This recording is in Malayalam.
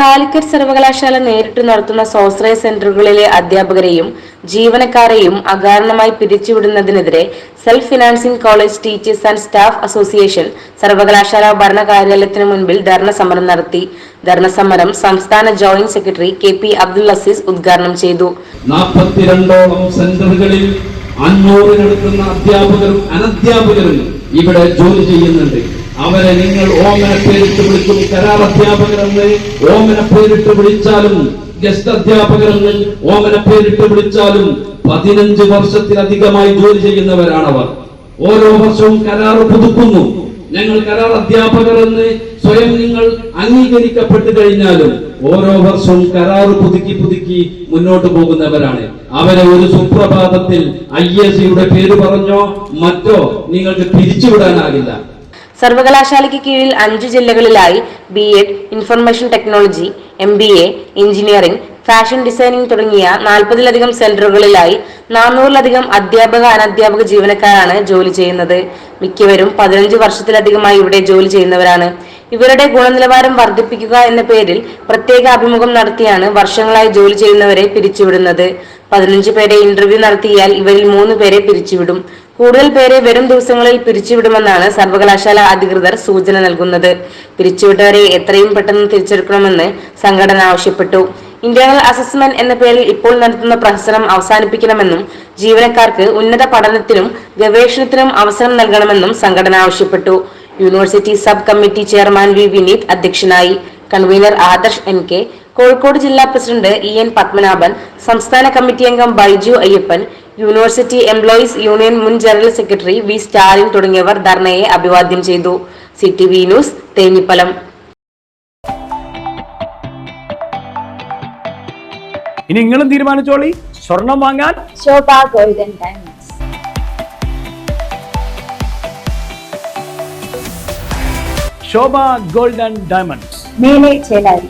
കാലിക്കറ്റ് സർവകലാശാല നേരിട്ട് നടത്തുന്ന സ്വാശ്രയ സെന്ററുകളിലെ അധ്യാപകരെയും ജീവനക്കാരെയും അകാരണമായി പിരിച്ചുവിടുന്നതിനെതിരെ self financing college teachers and staff association സർവകലാശാല ഭരണകാര്യാലയത്തിന് മുൻപിൽ ധർണ സമരം നടത്തി. ധർണ സമരം സംസ്ഥാന joint secretary K P Abdul Aziz ഉദ്ഘാടനം ചെയ്തു. അധ്യാപകരും അനധ്യാപകരും ഇവിടെ ജോലി ചെയ്യുന്നുണ്ട്. അവരെ നിങ്ങൾ ഓമന പേരിട്ട് വിളിക്കും. കരാർ അധ്യാപകരെന്ന് ഓമന പേരിട്ട് വിളിച്ചാലും ഗസ്റ്റ് അധ്യാപകരെന്ന് ഓമന പേരിട്ട് വിളിച്ചാലും പതിനഞ്ച് വർഷത്തിലധികമായി ജോലി ചെയ്യുന്നവരാണവർ. ഓരോ വർഷവും കരാർ പുതുക്കുന്നു. ഞങ്ങൾ കരാർ അധ്യാപകർ എന്ന് സ്വയം നിങ്ങൾ അംഗീകരിക്കപ്പെട്ടു കഴിഞ്ഞാലും ഓരോ വർഷവും കരാർ പുതുക്കി പുതുക്കി മുന്നോട്ട് പോകുന്നവരാണ്. അവരെ ഒരു സുപ്രഭാതത്തിൽ ഐ എസ് സിയുടെ പേര് പറഞ്ഞോ മറ്റോ നിങ്ങൾക്ക് പിരിച്ചുവിടാനാകില്ല. സർവകലാശാലയ്ക്ക് കീഴിൽ അഞ്ച് ജില്ലകളിലായി B Ed information technology M B A engineering fashion designing തുടങ്ങിയ നാൽപ്പതിലധികം സെന്ററുകളിലായി നാനൂറിലധികം അധ്യാപക അനധ്യാപക ജീവനക്കാരാണ് ജോലി ചെയ്യുന്നത്. മിക്കവരും പതിനഞ്ച് വർഷത്തിലധികമായി ഇവിടെ ജോലി ചെയ്യുന്നവരാണ്. ഇവരുടെ ഗുണനിലവാരം വർദ്ധിപ്പിക്കുക എന്ന പേരിൽ പ്രത്യേക അഭിമുഖം നടത്തിയാണ് വർഷങ്ങളായി ജോലി ചെയ്യുന്നവരെ പിരിച്ചുവിടുന്നത്. പതിനഞ്ച് പേരെ ഇന്റർവ്യൂ നടത്തിയാൽ ഇവരിൽ മൂന്ന് പേരെ പിരിച്ചുവിടും. കൂടുതൽ പേരെ വരും ദിവസങ്ങളിൽ പിരിച്ചുവിടുമെന്നാണ് സർവകലാശാല അധികൃതർ സൂചന നൽകുന്നത്. പിരിച്ചുവിട്ടവരെ എത്രയും പെട്ടെന്ന് തിരിച്ചെടുക്കണമെന്ന് സംഘടന ആവശ്യപ്പെട്ടു. ഇന്റേണൽ അസസ്മെന്റ് എന്ന പേരിൽ ഇപ്പോൾ നടത്തുന്ന പ്രഹസനം അവസാനിപ്പിക്കണമെന്നും ജീവനക്കാർക്ക് ഉന്നത പഠനത്തിനും ഗവേഷണത്തിനും അവസരം നൽകണമെന്നും സംഘടന ആവശ്യപ്പെട്ടു. University sub committee chairman V Vineeth അധ്യക്ഷനായി. Convener Adarsh N K Kozhikode ജില്ലാ പ്രസിഡന്റ് ഇ എൻ പത്മനാഭൻ സംസ്ഥാന കമ്മിറ്റി അംഗം Baiju Ayyappan university employees union മുൻ ജനറൽ സെക്രട്ടറി വി സ്റ്റാലിൻ തുടങ്ങിയവർ ധർണയെ അഭിവാദ്യം ചെയ്തു. C T V news Thenhipalam. ഇനി നിങ്ങളും തീരുമാനിച്ചോളി. സ്വർണം വാങ്ങാൻ Sobha golden diamonds. Sobha gold and diamonds. മേലെ ചേലാരി